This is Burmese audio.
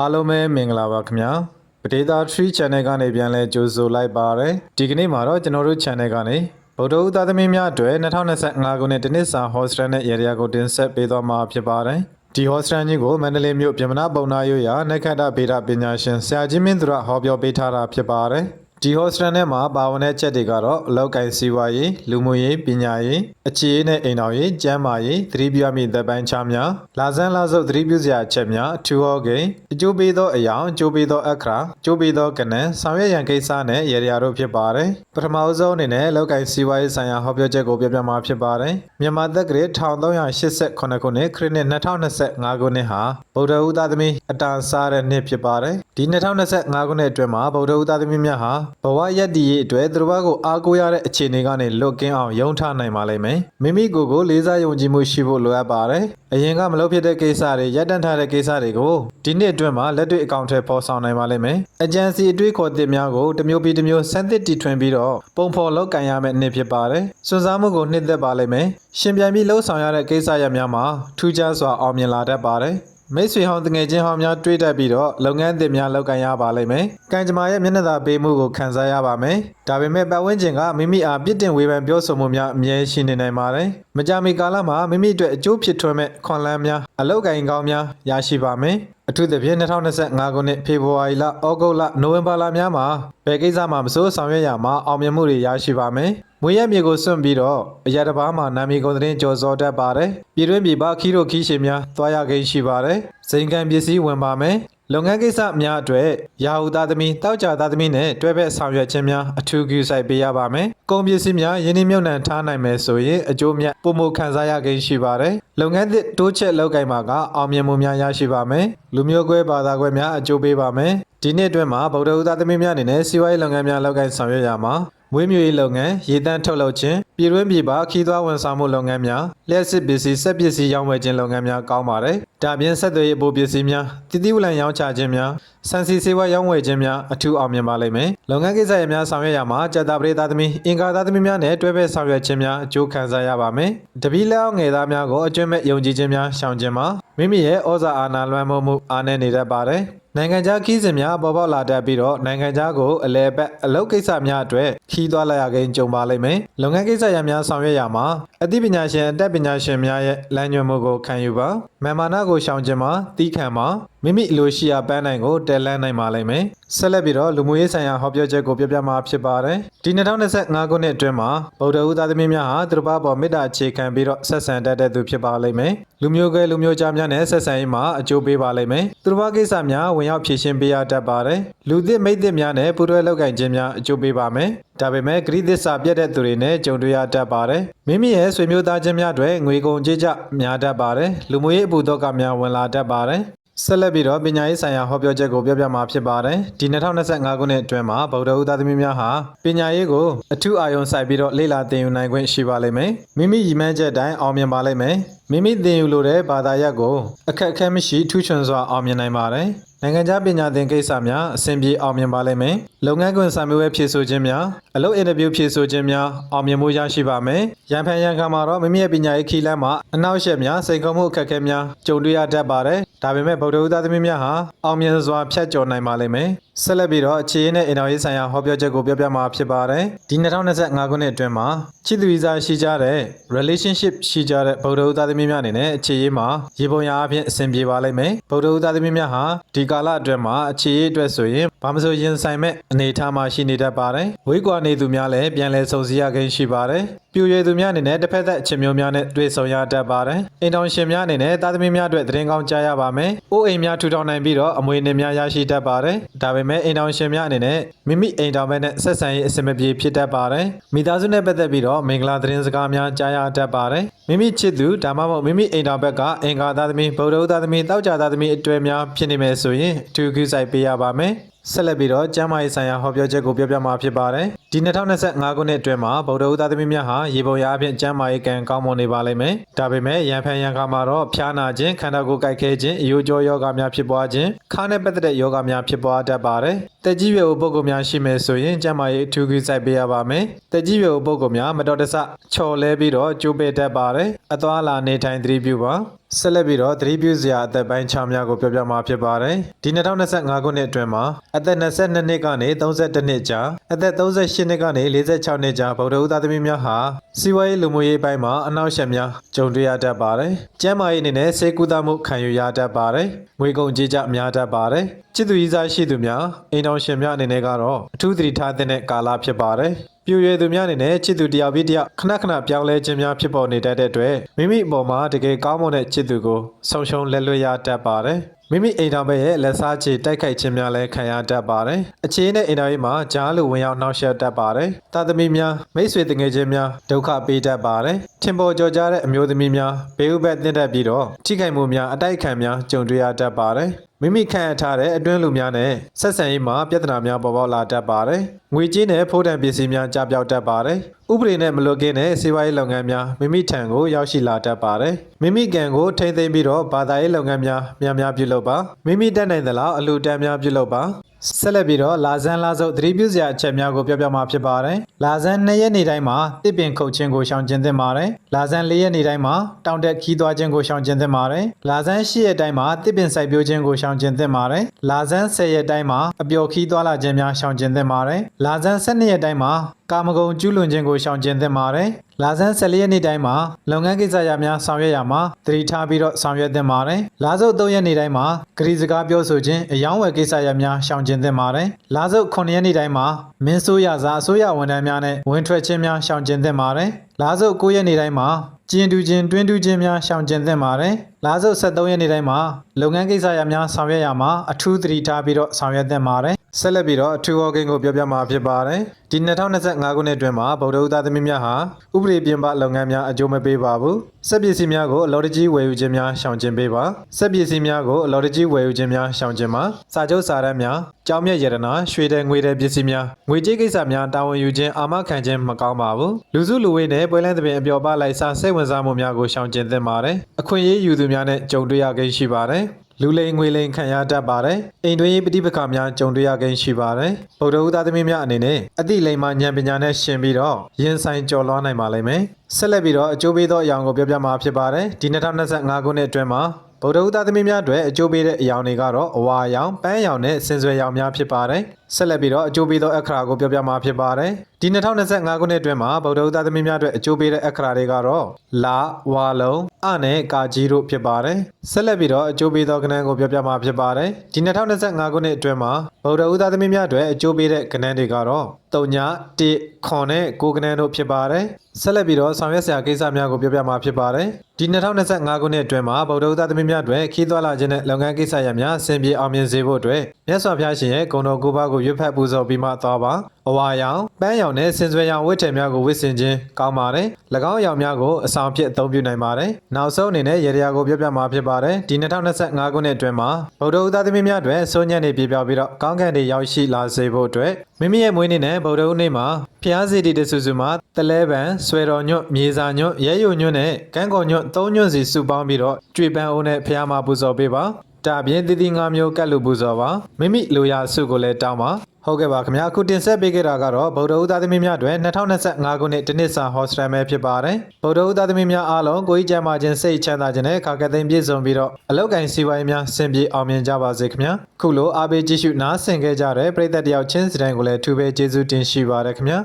အားလုံးပဲမင်္ဂလာပါခင်ဗျာပဒေတာ3 channel ကနေပြန်လဲကြိုဆိုလိုက်ပါရယ်ဒီကနေ့မှာတော့ကျွန်တော်တို့ channel ကနေဗုဒ္ဓဦးသားသမီးများအတွက်2025ခုနှစ်တနစ်စာ hostel နဲ့ရေရာကိုတင်ဆက်ပေးသွားမှာဖြစ်ပါတယ်ဒီ hostel ကြီးကိုမန္တလေးမြို့ပြင်မနာပုံနာရွရာနက္ခတ္တဗေဒပညာရှင်ဆရာကြီးမင်းသူရဟောပြောပေးထားတာဖြစ်ပါတယ် ဒီ hostel ထဲမှာပါဝင်တဲ့ချက်တွေကတော့အလောက်ကိုင်းစီဝါရေးလူမှုရေးပညာရေးအခြေရေးနဲ့အိမ်တော်ရေးကျန်းမာရေးသတိပြုရမည့်သက်ပိုင်းခြားများလာဇန်းလာစုပ်သတိပြုစရာအချက်များအထူးဟောကိန်းအကျိုးပေးသောအယောင်အကျိုးပေးသောအခရာအကျိုးပေးသောကဏ္ဍဆောင်ရွက်ရန်ကိစ္စနဲ့ရေရာတို့ဖြစ်ပါတယ်ပထမအဆုံးအနေနဲ့အလောက်ကိုင်းစီဝါရေးဆိုင်ရာဟောပြောချက်ကိုပြပြမှာဖြစ်ပါတယ်မြန်မာသက်ကရေ1388ခုနှစ်ခရစ်နှစ်2025ခုနှစ်ဟာဗုဒ္ဓဦးသားသမီးအတာစားတဲ့နှစ်ဖြစ်ပါတယ်ဒီ2025ခုနှစ်အတွင်းမှာဗုဒ္ဓဦးသားသမီးများဟာဘဝရက်တည်ရေးအတွက်သူတို့ဘာကိုအားကိုးရတဲ့အခြေအနေကနေလွတ်ကင်းအောင်ယုံထားနိုင်ပါလိမ့်မယ်မိမိကိုယ်ကိုလေးစားယုံကြည်မှုရှိဖို့လိုအပ်ပါတယ်အရင်ကမလုပ်ဖြစ်တဲ့ကိစ္စတွေရပ်တန့်ထားတဲ့ကိစ္စတွေကိုဒီနှစ်အတွင်းမှာလက်တွေ့အကောင့်ထဲပေါ်ဆောင်နိုင်ပါလိမ့်မယ်အကြံစီအတွေးခေါ်သစ်များကိုတစ်မျိုးပြီးတစ်မျိုးစမ်းသစ်တီထွင်ပြီးတော့ပုံဖော်လောက်ကန်ရမယ့်နှစ်ဖြစ်ပါတယ်စွန့်စားမှုကိုနှစ်သက်ပါလိမ့်မယ်ရှင်ပြန်ပြီးလှုပ်ဆောင်ရတဲ့ကိစ္စရပ်များမှာထူးခြားစွာအောင်မြင်လာတတ်ပါတယ်မိတ်ဆွေဟောင်းတငယ်ချင်းဟောင်းများတွေ့တတ်ပြီးတော့လုပ်ငန်းသစ်များလုပ်ကိုင်ရပါလိမ့်မယ်။ကံကြမ္မာရဲ့မျက်နှာသာပေးမှုကိုခံစားရပါမယ်။ဒါပေမဲ့ပတ်ဝန်းကျင်ကမိမိအားပြစ်တင်ဝေဖန်ပြောဆိုမှုများအမြဲရှိနေနိုင်ပါတယ်။မကြာမီကာလမှာမိမိအတွက်အကျိုးဖြစ်ထွန်းမဲ့ခွန်လန်းများအလောက်ကိုင်ကောင်းများရရှိပါမယ်။အထူးသဖြင့်2025ခုနှစ်ဖေဖော်ဝါရီလဩဂုတ်လနိုဝင်ဘာလများမှာဘယ်ကိစ္စမှမစိုးဆောင်ရွက်ရမှာအောင်မြင်မှုတွေရရှိပါမယ်။မွေးရမြေကိုစွန့်ပြီးတော့အရာတစ်ပါးမှာနာမည်ကုန်သတင်းကြော်စောတတ်ပါတယ်။ပြည်တွင်းပြည်ပခီးတို့ခီးရှင်များသွားရကိန်းရှိပါတယ်။စိန်ကံပစ္စည်းဝင်ပါမယ်။ လုပ်ငန်းကိစ္စများအတွက်ရာဟုသားသမီးတောက်ကြသားသမီးနဲ့တွဲဘက်ဆောင်ရွက်ခြင်းများအထူးကူဆိုင်ပေးရပါမယ်။ကုန်ပစ္စည်းများယင်းနှမြုပ်နှံထားနိုင်မယ်ဆိုရင်အကျိုးမြတ်ပုံမခံစားရကိန်းရှိပါတယ်။လုပ်ငန်းသစ်တိုးချက်လုပ်ကိုင်မှာကအောင်မြင်မှုများရရှိပါမယ်။လူမျိုးကွဲဘာသာကွဲများအကျိုးပေးပါမယ်။ဒီနှစ်အတွင်းမှာဗုဒ္ဓဦးသားသမီးများအနေနဲ့စီးပွားရေးလုပ်ငန်းများလုပ်ကိုင်ဆောင်ရွက်ရမှာမွေးမြူရေးလုပ်ငန်းရေတန်းထုတ်လုပ်ခြင်း ပြည်တွင်းပြည်ပခီးသွွားဝန်ဆောင်မှုလုပ်ငန်းများလျှက်စစ်ပစ္စည်းစက်ပစ္စည်းရောင်းဝယ်ခြင်းလုပ်ငန်းများကောင်းပါတယ်။ဒါပြင်ဆက်သွယ်ရေးအပိုပစ္စည်းများတည်တည်ဝလံရောင်းချခြင်းများစံစီစေဝါရောင်းဝယ်ခြင်းများအထူးအောင်မြင်ပါလိမ့်မယ်။လုပ်ငန်းကိစ္စရပ်များဆောင်ရွက်ရမှာကြက်သားပရိသတ်သမီးအင်္ဂါသားသမီးများနဲ့တွဲဖက်ဆောင်ရွက်ခြင်းများအကျိုးခံစားရပါမယ်။တပီးလက်အောင်ငယ်သားများကိုအကျွမ်းမဲ့ယုံကြည်ခြင်းများရှောင်ခြင်းမှာမိမိရဲ့ဩဇာအာဏာလွှမ်းမိုးမှုအားနည်းနေတတ်ပါတယ်။နိုင်ငံခြားခီးစဉ်များပေါ်ပေါက်လာတတ်ပြီးတော့နိုင်ငံခြားကိုအလဲပတ်အလုပ်ကိစ္စများအတွက်ခီးသွားလာရကိန်းကြုံပါလိမ့်မယ်။လုပ်ငန်းကိစ္စရပ်များဆောင်ရွက်ရမှာအသိပညာရှင်အတတ်ပညာရှင်များရဲ့လမ်းညွှန်မှုကိုခံယူပါ။မာမာနာကိုရှောင်ခြင်းမှာတီးခံမှာ မိမိအလိုရှိရာပန်းနိုင်ကိုတက်လန်းနိုင်ပါလိမ့်မယ်။ဆက်လက်ပြီးတော့လူမှုရေးဆိုင်ရာဟောပြောချက်ကိုပြပြမှာဖြစ်ပါတယ်။ဒီ2025ခုနှစ်အတွင်းမှာဗုဒ္ဓဦးသားသမီးများဟာသူတို့ဘာပေါ်မေတ္တာအခြေခံပြီးတော့ဆက်ဆံတတ်တဲ့သူဖြစ်ပါလိမ့်မယ်။လူမျိုးကွဲလူမျိုးကြားများနဲ့ဆက်ဆံရေးမှာအကျိုးပေးပါလိမ့်မယ်။သူတို့ဘာကိစ္စများဝင်ရောက်ဖြည့်ရှင်းပေးရတတ်ပါတယ်။လူသစ်မိတ်သစ်များနဲ့ပူးတွဲလုပ်ကိုင်ခြင်းများအကျိုးပေးပါမယ်။ဒါပေမဲ့ဂရိသစ္စာပြတ်တဲ့သူတွေနဲ့ကြုံတွေ့ရတတ်ပါတယ်။မိမိရဲ့ဆွေမျိုးသားချင်းများအတွက်ငွေကုန်ကြေးကျများတတ်ပါတယ်။လူမှုရေးအပူတော့ကများဝင်လာတတ်ပါတယ်။ ဆက်လက်ပြီးတော့ပညာရေးဆိုင်ရာဟောပြောချက်ကိုပြောပြမှာဖြစ်ပါတယ်။ဒီ2025ခုနှစ်အတွင်းမှာဗုဒ္ဓဦးသားသမီးများဟာပညာရေးကိုအထူးအာရုံစိုက်ပြီးတော့လေ့လာသင်ယူနိုင်ခွင့်ရှိပါလိမ့်မယ်။မိမိရည်မှန်းချက်တိုင်းအောင်မြင်ပါလိမ့်မယ်။မိမိသင်ယူလိုတဲ့ဘာသာရပ်ကိုအခက်အခဲမရှိထူးချွန်စွာအောင်မြင်နိုင်ပါတယ်။ နိုင်ငံခြားပညာသင်ကိစ္စများအဆင်ပြေအောင်မြင်ပါလိမ့်မယ်။လုပ်ငန်းခွင်စာမေးပွဲဖြေဆိုခြင်းများအလုပ်အင်တာဗျူးဖြေဆိုခြင်းများအောင်မြင်မှုရရှိပါမယ်။ရန်ဖန်ရန်ခါမှာတော့မိမိရဲ့ပညာရေးခီးလမ်းမှာအနောက်ရှက်များစိန်ခေါ်မှုအခက်အခဲများကြုံတွေ့ရတတ်ပါတယ်။ဒါပေမဲ့ဗုဒ္ဓဦးသားသမီးများဟာအောင်မြင်စွာဖြတ်ကျော်နိုင်ပါလိမ့်မယ်။ဆက်လက်ပြီးတော့အခြေအနေနဲ့အင်တာရေးဆိုင်ရာဟောပြောချက်ကိုပြောပြမှာဖြစ်ပါတယ်။ဒီ2025ခုနှစ်အတွင်းမှာချစ်သူဝီဇာရှိကြတဲ့ relationship ရှိကြတဲ့ဗုဒ္ဓဦးသားသမီးများအနေနဲ့အခြေရေးမှာရေပုံရာအဖြစ်အဆင်ပြေပါလိမ့်မယ်။ဗုဒ္ဓဦးသားသမီးများဟာဒီကာလအတွင်းမှာအခြေရေးအတွက်ဆိုရင်ဘာမဆိုရင်ဆိုင်မဲ့အနေအထားမှာရှိနေတတ်ပါတယ်။ဝေးကွာနေသူများလည်းပြန်လည်ဆုံစည်းရခြင်းရှိပါတယ်။ပြူရည်သူများအနေနဲ့တစ်ဖက်သက်အချင်းမျိုးများနဲ့တွေ့ဆုံရတတ်ပါတယ်။အိမ်တော်ရှင်များအနေနဲ့သားသမီးများအတွက်သတင်းကောင်းကြားရပါမယ်။အိုးအိမ်များထူထောင်နိုင်ပြီးတော့အမွေအနှစ်များရရှိတတ်ပါတယ်။ဒါပေမဲ့အိမ်တော်ရှင်များအနေနဲ့မိမိအိမ်တော်ဘက်နဲ့ဆက်ဆံရေးအဆင်မပြေဖြစ်တတ်ပါတယ်။မိသားစုနဲ့ပတ်သက်ပြီးတော့မင်္ဂလာသတင်းစကားများကြားရတတ်ပါတယ်။မိမိချစ်သူဒါမှမဟုတ်မိမိအိမ်တော်ဘက်ကအင်္ဂါသားသမီးဗုဒ္ဓဦးသားသမီးတောက်ကြသားသမီးအတွေ့များဖြစ်နေမယ်ဆိုရင်အထူးကူးဆိုင်ပေးရပါမယ်။ဆက်လက်ပြီးတော့ကျမ်းမာရေးဆိုင်ရာဟောပြောချက်ကိုပြောပြမှာဖြစ်ပါတယ်။ဒီ2025ခုနှစ်အတွင်းမှာဗုဒ္ဓဦးသားသမီးများဟာရေပုံရအဖြစ်ကျမ်းမာရေးကံကောင်းမွန်နေပါလိမ့်မယ်။ဒါပေမဲ့ရန်ဖန်ရန်ခါမှာတော့ဖျားနာခြင်းခန္ဓာကိုယ်ကိုက်ခဲခြင်းအယိုးကြောယောဂများဖြစ်ပွားခြင်းခါးနဲ့ပတ်သက်တဲ့ယောဂများဖြစ်ပွားတတ်ပါတယ်။တက်ကြီးရွယ်အိုပုဂ္ဂိုလ်များရှိမယ်ဆိုရင်ကျမ်းမာရေးအထူးကူးစိုက်ပေးရပါမယ်။တက်ကြီးရွယ်အိုပုဂ္ဂိုလ်များမတော်တဆချော်လဲပြီးတော့ကျိုးပေးတတ်ပါတယ်။အသွားလာနေထိုင်သတိပြုပါ ဆက်လက်ပြီးတော့သတိပြုစရာအသက်ပိုင်းခြားများကိုပြောပြမှာဖြစ်ပါတယ်ဒီ2025ခုနှစ်အတွင်းမှာအသက်22နှစ်ကနေ32နှစ်ကြာအသက်38နှစ်ကနေ46နှစ်ကြာဗုဒ္ဓဦးသားသမီးများဟာစီးပွားရေးလူမှုရေးပိုင်းမှာအနောက်ရှက်များကြုံတွေ့ရတတ်ပါတယ်ကျန်းမာရေးအနေနဲ့စေကူတာမှုခံယူရတတ်ပါတယ်ငွေကုန်ကြေးကျများတတ်ပါတယ်ချစ်သူကြီးစားရှိသူများအိမ်တော်ရှင်များအနေနဲ့ကတော့အထူးသတိထားသင့်တဲ့ကာလဖြစ်ပါတယ် ပြူရွယ်သူများအနေနဲ့ချစ်သူတယောက်ပြီးတယောက်ခဏခဏပြောင်းလဲခြင်းများဖြစ်ပေါ်နေတတ်တဲ့အတွက်မိမိအပေါ်မှာတကယ်ကောင်းမွန်တဲ့ချစ်သူကိုဆုံရှုံလက်လွတ်ရတတ်ပါတယ်မိမိအိမ်တော်ဘက်ရဲ့လက်စားချေတိုက်ခိုက်ခြင်းများလည်းခံရတတ်ပါတယ်အခြေနဲ့အိမ်တော်ရေးမှာကြားလိုဝင်ရောက်နှောက်ယှက်တတ်ပါတယ်တာသမီများမိတ်ဆွေတငယ်ချင်းများဒုက္ခပေးတတ်ပါတယ်ထင်ပေါ်ကျော်ကြားတဲ့အမျိုးသမီးများဘေးဥပတ်တင်တတ်ပြီးတော့ထိခိုက်မှုများအတိုက်အခံများကြုံတွေ့ရတတ်ပါတယ် မိမိခံရထားတဲ့အတွင်းလူများနဲ့ဆက်ဆံရေးမှာပြဿနာများပေါ်ပေါက်လာတတ်ပါတယ်။ငွေကြေးနဲ့ဖိုးတံပစ္စည်းများကြားပြောက်တတ်ပါတယ်။ဥပဒေနဲ့မလွတ်ကင်းတဲ့စေဝါရေးလုပ်ငန်းများမိမိထံကိုရောက်ရှိလာတတ်ပါတယ်။မိမိကံကိုထိမ့်သိမ်းပြီးတော့ဘာသာရေးလုပ်ငန်းများများများပြုလုပ်ပါ။မိမိတက်နိုင်သလောက်အလူတန်းများပြုလုပ်ပါ။ ဆက်လက်ပြီးတော့လာဇန်လာစုပ်သတိပြုစရာအချက်များကိုပြောပြမှာဖြစ်ပါတယ်။လာဇန်2ရက်နေ့တိုင်းမှာတစ်ပင်ခုတ်ခြင်းကိုရှောင်ကျဉ်သင့်ပါတယ်။လာဇန်4ရက်နေ့တိုင်းမှာတောင်တက်ခီးသွားခြင်းကိုရှောင်ကျဉ်သင့်ပါတယ်။လာဇန်10ရက်တိုင်းမှာတစ်ပင်စိုက်ပျိုးခြင်းကိုရှောင်ကျဉ်သင့်ပါတယ်။လာဇန်10ရက်တိုင်းမှာအပျော်ခီးသွားလာခြင်းများရှောင်ကျဉ်သင့်ပါတယ်။လာဇန်12ရက်တိုင်းမှာ ကာမဂုဏ်ကျူးလွန်ခြင်းကိုရှောင်ကျဉ်သင့်ပါတယ်။လာဇန်14ရက်နေ့တိုင်းမှာလုပ်ငန်းကိစ္စရပ်များဆောင်ရွက်ရမှာသတိထားပြီးတော့ဆောင်ရွက်သင့်ပါတယ်။လာစုပ်3ရက်နေ့တိုင်းမှာဂရီစကားပြောဆိုခြင်းအယောင်းဝယ်ကိစ္စရပ်များရှောင်ကျဉ်သင့်ပါတယ်။လာစုပ်9ရက်နေ့တိုင်းမှာမင်းဆိုးရစားအစိုးရဝန်ထမ်းများနဲ့ဝင်ထွက်ခြင်းများရှောင်ကျဉ်သင့်ပါတယ်။လာစုပ်9ရက်နေ့တိုင်းမှာကျင်တူခြင်းတွင်းတူခြင်းများရှောင်ကျဉ်သင့်ပါတယ်။လာစုပ်73ရက်နေ့တိုင်းမှာလုပ်ငန်းကိစ္စရပ်များဆောင်ရွက်ရမှာအထူးသတိထားပြီးတော့ဆောင်ရွက်သင့်ပါတယ်။ ဆက်လက်ပြီးတော့အထူးဟောကိန်းကိုပြောပြမှာဖြစ်ပါတယ်။ဒီ2025ခုနှစ်အတွင်းမှာဗုဒ္ဓဦးသားသမီးများဟာဥပဒေပြင်ပလုပ်ငန်းများအကျိုးမပေးပါဘူး။စက်ပစ္စည်းများကိုအလော်တကြီးဝယ်ယူခြင်းများရှောင်ကျဉ်ပေးပါ။စက်ပစ္စည်းများကိုအလော်တကြီးဝယ်ယူခြင်းများရှောင်ကျဉ်ပါ။စာချုပ်စာတမ်းများကြောင်းမြတ်ရတနာရွှေတဲ့ငွေတဲ့ပစ္စည်းများငွေကြေးကိစ္စများတာဝန်ယူခြင်းအာမခံခြင်းမကောင်းပါဘူး။လူစုလူဝေးနဲ့ပွဲလန်းသဘင်အပျော်ပါလိုက်စားစိတ်ဝင်စားမှုများကိုရှောင်ကျဉ်သင့်ပါတယ်။အခွင့်အရေးယူသူများနဲ့ကြုံတွေ့ရကိန်းရှိပါတယ်။ လူလိမ်ငွေလိမ်ခံရတတ်ပါတယ်။အိမ်တွင်းရေးပဋိပက္ခများကြုံတွေ့ရကိန်းရှိပါတယ်။ဗုဒ္ဓဦးသားသမီးများအနေနဲ့အသည့်လိမ်မာဉာဏ်ပညာနဲ့ရှင်ပြီးတော့ရင်ဆိုင်ကျော်လွှားနိုင်ပါလိမ့်မယ်။ဆက်လက်ပြီးတော့အကျိုးပေးသောအရာကိုပြောပြမှာဖြစ်ပါတယ်။ဒီ2025ခုနှစ်အတွင်းမှာဗုဒ္ဓဦးသားသမီးများအတွက်အကျိုးပေးတဲ့အရာတွေကတော့အဝါရောင်၊ပန်းရောင်နဲ့စင်စွယ်ရောင်များဖြစ်ပါတယ်။ဆက်လက်ပြီးတော့အကျိုးပေးသောအခရာကိုပြောပြမှာဖြစ်ပါတယ်။ဒီ2025ခုနှစ်အတွင်းမှာဗုဒ္ဓဦးသားသမီးများအတွက်အကျိုးပေးတဲ့အခရာတွေကတော့လာ၊ဝါလုံး၊ အနဲ့ကာကြီးတို့ဖြစ်ပါတယ်။ဆက်လက်ပြီးတော့အကျိုးပေးသောကဏ္ဍကိုပြောပြမှာဖြစ်ပါတယ်။ဒီ2025ခုနှစ်အတွင်းမှာဗုဒ္ဓဦးသားသမီးများအတွက်အကျိုးပေးတဲ့ကဏ္ဍတွေကတော့ 3ည1ခွန်နဲ့9ကဏ္ဍတို့ဖြစ်ပါတယ်။ဆက်လက်ပြီးတော့ဆောင်ရွက်စရာကိစ္စများကိုပြောပြမှာဖြစ်ပါတယ်။ဒီ2025ခုနှစ်အတွင်းမှာဗုဒ္ဓဦးသားသမီးများအတွက်ခီးသွွာလာခြင်းနဲ့လုပ်ငန်းကိစ္စရပ်များအဆင်ပြေအောင်မြင်စေဖို့အတွက်မြတ်စွာဘုရားရှင်ရဲ့ဂုဏ်တော်ကိုးပါးကိုရွတ်ဖတ်ပူဇော်ပြီးမှသွားပါ။အဝါရောင်၊ပန်းရောင်နဲ့စင်စွယ်ရောင်ဝတ်ထည်များကိုဝတ်ဆင်ခြင်းကောင်းပါတယ်။၎င်းအရောင်များကိုအဆောင်ဖြစ်အသုံးပြုနိုင်ပါတယ်။နောက်ဆုံးအနေနဲ့ရေရာကိုပြပြမှာဖြစ်ပါတယ်။ဒီ2025ခုနှစ်အတွင်းမှာဗုဒ္ဓဦးသားသမီးများအတွက်စိုးညံ့နေပြပြပြီးတော့ကောင်းကင်တွေရောက်ရှိလာစေဖို့အတွက်မိမိရဲ့မွေးနေ့နဲ့ဗုဒ္ဓဦးနေ့မှာဖျားစီတီတဆူဆူမှာတလဲပံဆွဲတော်ညွတ်မြေစာညွတ်ရဲယုံညွတ်နဲ့ကန်းကော်ညွတ်သုံးညွတ်စီစုပေါင်းပြီးတော့ကြွေပန်းအိုးနဲ့ဖျားမှာပူဇော်ပေးပါ။ဒါပြင်တည်တည်ငါမျိုးကတ်လူပူဇော်ပါမိမိလိုရာစုကိုလည်းတောင်းပါ ဟုတ်ကဲ့ပါခင်ဗျာအခုတင်ဆက်ပေးခဲ့တာကတော့ဗုဒ္ဓဦးသားသမီးများအတွက်2025ခုနှစ်တနစ်စာဟောစတမ်ပဲဖြစ်ပါတယ်ဗုဒ္ဓဦးသားသမီးများအားလုံးကိုကြီးကျမ်းမာခြင်းစိတ်ချမ်းသာခြင်းနဲ့ခါကသိမ်းပြည့်စုံပြီးတော့အလောက်ကိုင်းစီဝိုင်းများဆင်ပြေအောင်မြင်ကြပါစေခင်ဗျာခုလိုအားပေးကြည့်ရှုနားဆင်ခဲ့ကြတဲ့ပရိသတ်တယောက်ချင်းစီတိုင်းကိုလည်းထူးပဲကျေးဇူးတင်ရှိပါရခင်ဗျာ